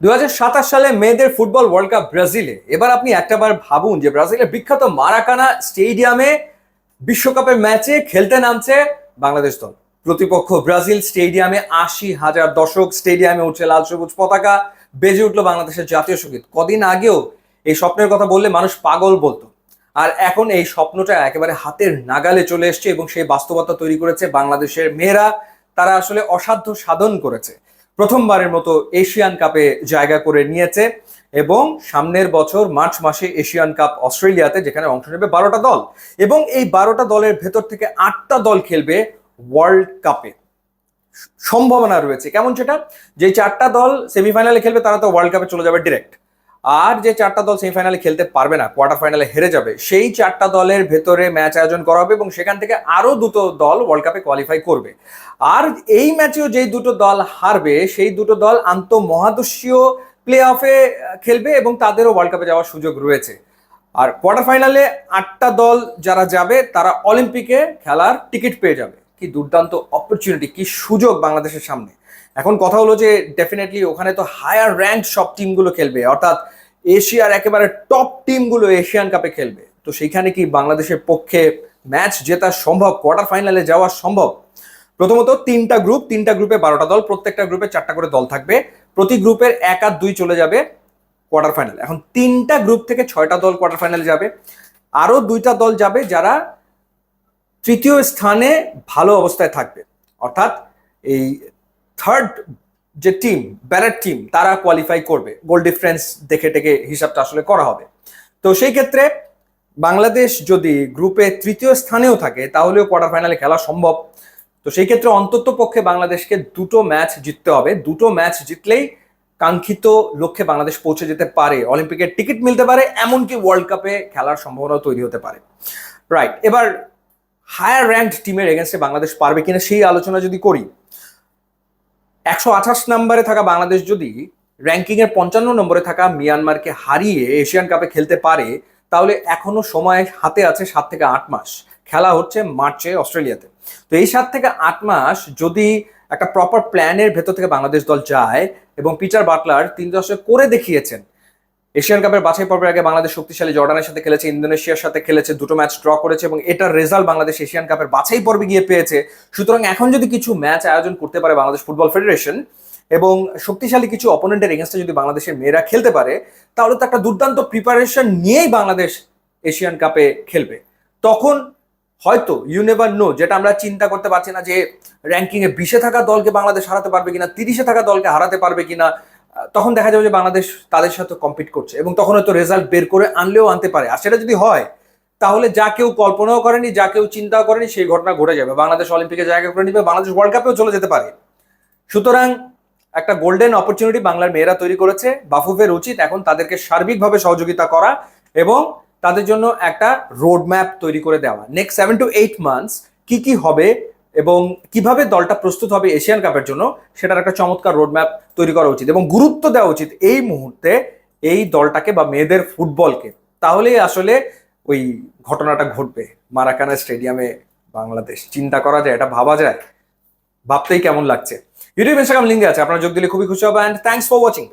দু হাজার সাতাশ সালে মেয়েদের ফুটবল ওয়ার্ল্ড কাপ ব্রাজিলে। এবার আপনি একটাবার ভাবুন যে ব্রাজিলের বিখ্যাত মারাকানা স্টেডিয়ামে বিশ্বকাপের ম্যাচে খেলতে নামছে বাংলাদেশ দল। প্রতিপক্ষ ব্রাজিল স্টেডিয়ামে আশি হাজার দর্শক, স্টেডিয়ামে উঠছে লাল সবুজ পতাকা, বেজে উঠল বাংলাদেশের জাতীয় সংগীত। কদিন আগেও এই স্বপ্নের কথা বললে মানুষ পাগল বলতো। আর এখন এই স্বপ্নটা একেবারে হাতের নাগালে চলে এসছে এবং সেই বাস্তবতা তৈরি করেছে বাংলাদেশের মেয়েরা। তারা আসলে অসাধ্য সাধন করেছে। প্রথমবারের মতো এশিয়ান কাপে জায়গা করে নিয়েছে এবং সামনের বছর মার্চ মাসে এশিয়ান কাপ অস্ট্রেলিয়াতে যেখানে অংশ নেবে বারোটা দল। এবং এই বারোটা দলের ভেতর থেকে আটটা দল খেলবে ওয়ার্ল্ড কাপে সম্ভাবনা রয়েছে। কেমন সেটা? যে চারটা দল সেমিফাইনালে খেলবে, তারা তো ওয়ার্ল্ড কাপে চলে যাবে ডিরেক্ট আর যে চারটা দল সেমিফাইনালে খেলতে পারবে না কোয়ার্টার ফাইনালে হেরে যাবে, সেই চারটা দলের ভেতরে ম্যাচ আয়োজন করা হবে এবং সেখান থেকে আরও দুটো দল ওয়ার্ল্ড কাপে কোয়ালিফাই করবে। আর এই ম্যাচেও যেই দুটো দল হারবে, সেই দুটো দল আন্ত মহাদেশীয় প্লে অফে খেলবে এবং তাদেরও ওয়ার্ল্ড কাপে যাওয়ার সুযোগ রয়েছে। আর কোয়ার্টার ফাইনালে আটটা দল যারা যাবে, তারা অলিম্পিকে খেলার টিকিট পেয়ে যাবে। কি দুর্দান্ত অপরচুনিটি কি সুযোগ বাংলাদেশের সামনে। এখন কথা হলো যে ডেফিনেটলি ওখানে তো হায়ার র্যাঙ্ক সব টিমগুলো খেলবে, অর্থাৎ এশিয়ার একেবারে টপ টিমগুলো এশিয়ান কাপে খেলবে। তো সেইখানে কি বাংলাদেশের পক্ষে ম্যাচ জেতা সম্ভব কোয়ার্টার ফাইনালে যাওয়া সম্ভব? প্রথমত তিনটা গ্রুপ তিনটা গ্রুপে বারোটা দল, প্রত্যেকটা গ্রুপে চারটা করে দল থাকবে। প্রতি গ্রুপের এক আর দুই চলে যাবে কোয়ার্টার ফাইনাল এখন তিনটা গ্রুপ থেকে ছয়টা দল কোয়ার্টার ফাইনালে যাবে। আরও দুইটা দল যাবে যারা তৃতীয় স্থানে ভালো অবস্থায় থাকবে। অর্থাৎ এই থার্ড যে টিম ব্যারেট টিম তারা কোয়ালিফাই করবে। গোল ডিফারেন্স দেখে টেকে হিসাবটা আসলে করা হবে। তো সেই ক্ষেত্রে বাংলাদেশ যদি গ্রুপে তৃতীয় স্থানেও থাকে, তাহলেও কোয়ার্টার ফাইনালে খেলা সম্ভব। তো সেই ক্ষেত্রে অন্তত পক্ষে বাংলাদেশকে দুটো ম্যাচ জিততে হবে। দুটো ম্যাচ জিতলেই কাঙ্ক্ষিত লক্ষ্যে বাংলাদেশ পৌঁছে যেতে পারে। অলিম্পিকের টিকিট মিলতে পারে, এমনকি ওয়ার্ল্ড কাপে খেলার সম্ভাবনা তৈরি হতে পারে। রাইট এবার হায়ার র্যাঙ্কড টিমের এগেনস্টে বাংলাদেশ পারবে কিনা সেই আলোচনা যদি করি একশো আঠাশ নম্বরে থাকা বাংলাদেশ যদি র্যাঙ্কিং এর পঞ্চান্ন নম্বরে থাকা মিয়ানমারকে হারিয়ে এশিয়ান কাপে খেলতে পারে, তাহলে এখনও সময় হাতে আছে সাত থেকে আট মাস। খেলা হচ্ছে মার্চে অস্ট্রেলিয়াতে। তো এই সাত থেকে আট মাস যদি একটা প্রপার প্ল্যানের ভেতর থেকে বাংলাদেশ দল যায় এবং পিটার বাটলার তিন দশক করে দেখিয়েছেন এশিয়ান কাপের বাছাই পর্বের আগে বাংলাদেশ শক্তিশালী জর্ডানের সাথে খেলেছে, ইন্দোনেশিয়ার সাথে খেলেছে, দুটো ম্যাচ ড্র করেছে এবং এটার রেজাল্ট বাংলাদেশ এশিয়ান কাপের বাছাই পর্বে গিয়ে পেয়েছে। সুতরাং এখন যদি কিছু ম্যাচ আয়োজন করতে পারে বাংলাদেশ ফুটবল ফেডারেশন এবং শক্তিশালী কিছু অপোনেন্টের এগেনস্টে যদি বাংলাদেশের মেয়েরা খেলতে পারে, তাহলে তো একটা দুর্দান্ত প্রিপারেশন নিয়েই বাংলাদেশ এশিয়ান কাপে খেলবে। তখন হয়তো ইউনেভার নো যেটা আমরা চিন্তা করতে পারছি না যে র্যাঙ্কিংয়ে বিশে থাকা দলকে বাংলাদেশ হারাতে পারবে কিনা, তিরিশে থাকা দলকে হারাতে পারবে কিনা তখন দেখা যাবে যে বাংলাদেশ তাদের সাথে কম্পিট করছে এবং তখন হয়তো রেজাল্ট বের করে আনলেও আনতে পারে। আর সেটা যদি হয়, তাহলে যা কেউ কল্পনাও করেনি, যা কেউ চিন্তাও করেনি, সেই ঘটনা ঘটে যাবে। বাংলাদেশ অলিম্পিকে জায়গা করে নিবে, বাংলাদেশ ওয়ার্ল্ড কাপেও চলে যেতে পারে। সুতরাং একটা গোল্ডেন অপরচুনিটি বাংলার মেয়েরা তৈরি করেছে। বাফুফের উচিত এখন তাদেরকে সার্বিকভাবে সহযোগিতা করা এবং তাদের জন্য একটা রোড ম্যাপ তৈরি করে দেওয়া। Next seven to eight months কি কি হবে এবং কীভাবে দলটা প্রস্তুত হবে এশিয়ান কাপের জন্য, সেটার একটা চমৎকার রোড ম্যাপ তৈরি করা উচিত এবং গুরুত্ব দেওয়া উচিত এই মুহূর্তে এই দলটাকে বা মেয়েদের ফুটবলকে। তাহলেই আসলে ওই ঘটনাটা ঘটবে। মারাকানা স্টেডিয়ামে বাংলাদেশ, চিন্তা করা যায়, এটা ভাবা যায়। ভাবতেই কেমন লাগছে। ইউটিউব ইনস্টাগ্রাম লিঙ্কে আছে। আপনারা যোগ দিলে খুবই খুশি হবে অ্যান্ড থ্যাংকস ফর ওয়াচিং